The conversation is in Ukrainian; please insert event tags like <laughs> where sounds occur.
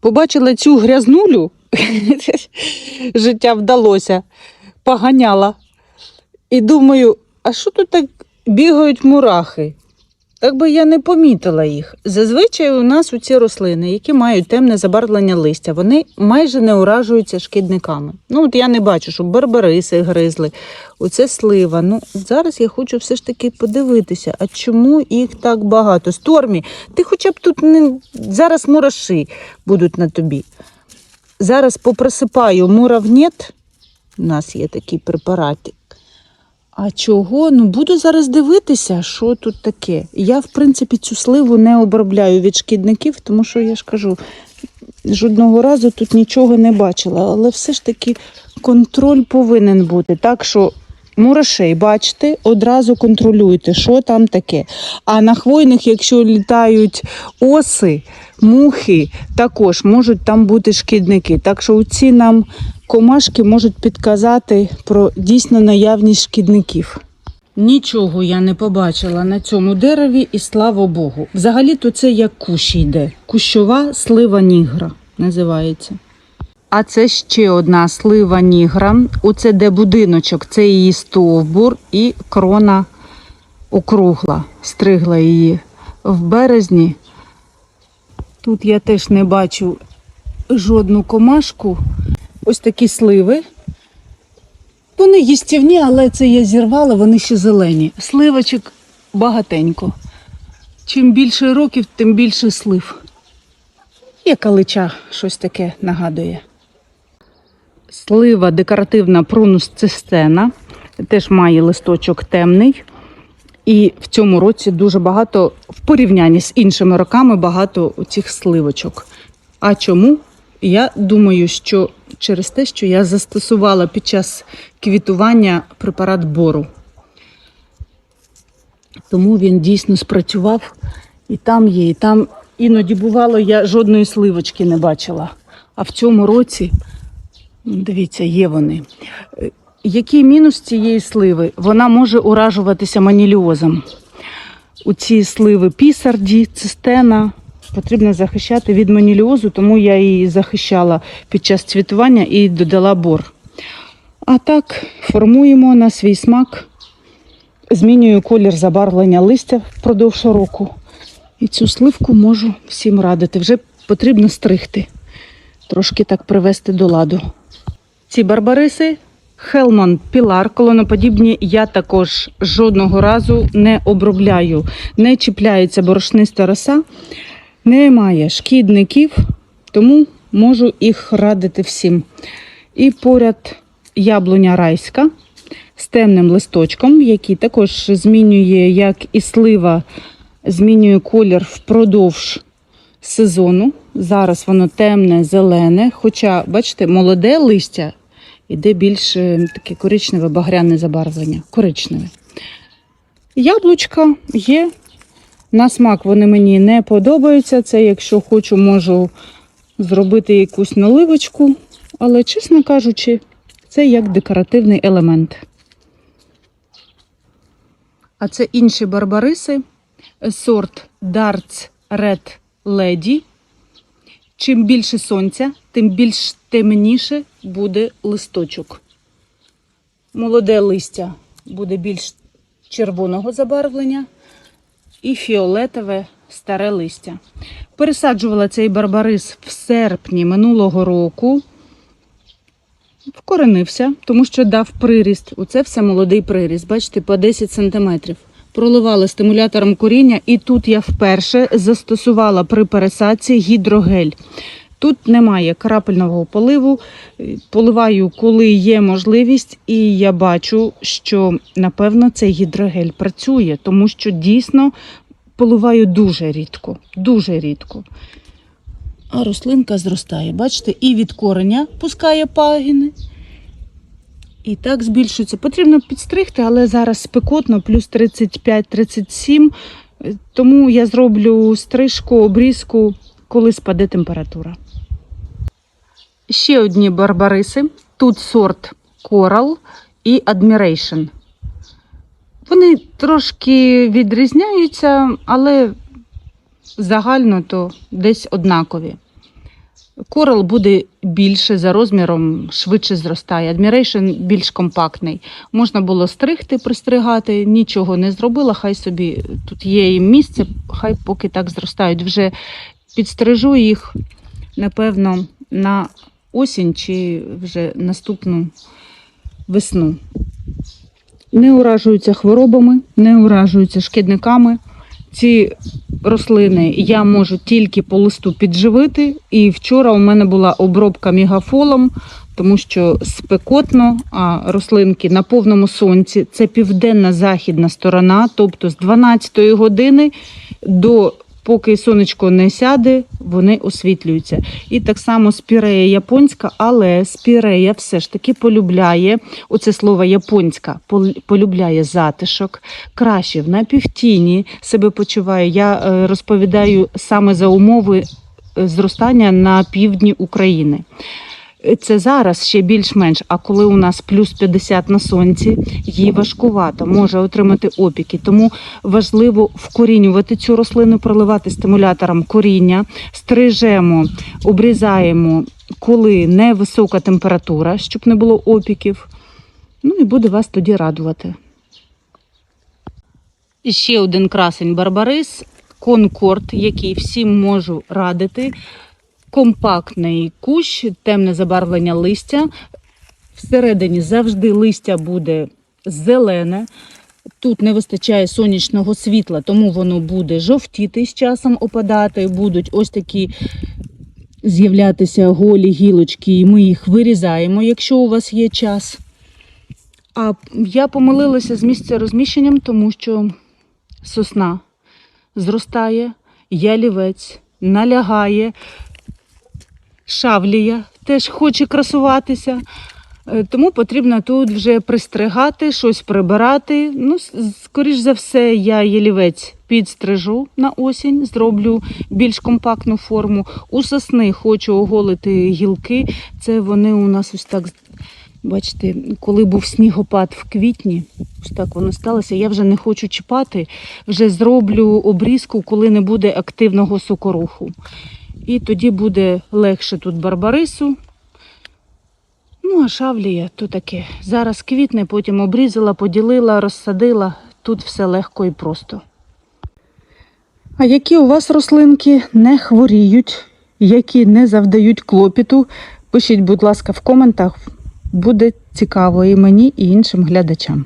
Побачила цю грязнулю, <laughs> життя вдалося, поганяла. І думаю, а що тут так бігають мурахи? Так би я не помітила їх. Зазвичай у нас у ці рослини, які мають темне забарвлення листя, вони майже не уражуються шкідниками. Ну, от я не бачу, щоб барбариси гризли. Оце слива. Ну, зараз я хочу все ж таки подивитися, а чому їх так багато? Стормі, ти хоча б тут не зараз мураші будуть на тобі. Зараз поприсипаю муравнєт. У нас є такий препаратик. А чого? Ну буду зараз дивитися, що тут таке. Я, в принципі, цю сливу не обробляю від шкідників, тому що я ж кажу, жодного разу тут нічого не бачила. Але все ж таки контроль повинен бути. Так що мурашей, бачите, одразу контролюйте, що там таке. А на хвойних, якщо літають оси, мухи, також можуть там бути шкідники. Так що ці нам комашки можуть підказати про дійсно наявність шкідників. Нічого я не побачила на цьому дереві, і слава Богу. Взагалі-то це як кущ йде. Кущова слива нігра називається. А це ще одна слива нігра. Оце де будиночок, це її стовбур і крона округла, стригла її в березні. Тут я теж не бачу жодну комашку. Ось такі сливи. Вони їстівні, але це я зірвала, вони ще зелені. Сливочок багатенько. Чим більше років, тим більше слив. Є калича, щось таке нагадує. Слива декоративна прунус цистена, теж має листочок темний. І в цьому році дуже багато, в порівнянні з іншими роками, багато цих сливочок. А чому? Я думаю, що через те, що я застосувала під час квітування препарат бору. Тому він дійсно спрацював. І там є, і там іноді бувало, я жодної сливочки не бачила. А в цьому році, дивіться, є вони. Е, Який мінус цієї сливи? Вона може уражуватися маніліозом. У ці сливи пісарді, цистена потрібно захищати від маніліозу, тому я її захищала під час цвітування і додала бор. А так формуємо на свій смак, змінюю колір забарвлення листя впродовж року. І цю сливку можу всім радити. Вже потрібно стригти, трошки так привести до ладу. Ці барбариси Хелман Пілар, колоноподібні, я також жодного разу не обробляю. Не чіпляється борошниста роса, немає шкідників, тому можу їх радити всім. І поряд яблуня райська з темним листочком, який також змінює, як і слива, змінює колір впродовж сезону. Зараз воно темне, зелене, хоча, бачите, молоде листя іде більш е, таке коричневе, багряне забарвлення. Коричневе. Яблучка є. На смак вони мені не подобаються. Це, якщо хочу, можу зробити якусь наливочку. Але, чесно кажучи, це як декоративний елемент. А це інші барбариси. Сорт Darts Red Lady. Чим більше сонця, тим більш темніше буде листочок. Молоде листя буде більш червоного забарвлення і фіолетове старе листя. Пересаджувала цей барбарис в серпні минулого року. Вкоренився, тому що дав приріст. Оце все молодий приріст. Бачите, по 10 см. Проливала стимулятором коріння, і тут я вперше застосувала при пересадці гідрогель. Тут немає крапельного поливу. Поливаю, коли є можливість, і я бачу, що напевно цей гідрогель працює, тому що дійсно поливаю дуже рідко. Дуже рідко. А рослинка зростає. Бачите, і від кореня пускає пагіни. І так збільшується. Потрібно підстригти, але зараз спекотно, плюс 35-37. Тому я зроблю стрижку, обрізку, коли спаде температура. Ще одні барбариси. Тут сорт Coral і Admiration. Вони трошки відрізняються, але загально то десь однакові. Корал буде більше за розміром, швидше зростає. Admiration більш компактний. Можна було стригти, пристригати, нічого не зробила. Хай собі тут є їм місце, хай поки так зростають. Вже підстрижу їх, напевно, на осінь чи вже наступну весну. Не уражуються хворобами, не уражуються шкідниками. Ці рослини я можу тільки по листу підживити. І вчора у мене була обробка мігафолом, тому що спекотно, а рослинки на повному сонці. Це південна західна сторона, тобто з 12 години до поки сонечко не сяде, вони освітлюються. І так само спірея японська, але спірея все ж таки полюбляє оце слово японська, полюбляє затишок, краще в напівтіні себе почуває. Я е, розповідаю саме за умови е, зростання на півдні України. Це зараз ще більш-менш, а коли у нас плюс 50 на сонці, їй важкувато, може отримати опіки. Тому важливо вкорінювати цю рослину, проливати стимулятором коріння, стрижемо, обрізаємо, коли невисока температура, щоб не було опіків. Ну і буде вас тоді радувати. І ще один красень Барбарис, Конкорд, який всім можу радити. Компактний кущ, темне забарвлення листя. Всередині завжди листя буде зелене. Тут не вистачає сонячного світла, тому воно буде жовтіти з часом опадати. Будуть ось такі з'являтися голі гілочки, і ми їх вирізаємо, якщо у вас є час. А я помилилася з місця розміщенням, тому що сосна зростає, ялівець налягає, шавлія теж хоче красуватися. Е, Тому потрібно тут вже пристригати, щось прибирати. Ну, скоріш за все, я ялівець підстрижу на осінь, зроблю більш компактну форму. У сосни хочу оголити гілки. Це вони у нас ось так. Бачите, коли був снігопад в квітні, ось так воно сталося. Я вже не хочу чіпати, вже зроблю обрізку, коли не буде активного сокоруху. І тоді буде легше тут барбарису. Ну, а шавлія то таке. Зараз квітне, потім обрізала, поділила, розсадила. Тут все легко і просто. А які у вас рослинки не хворіють, які не завдають клопіту? Пишіть, будь ласка, в коментах. Буде цікаво і мені, і іншим глядачам.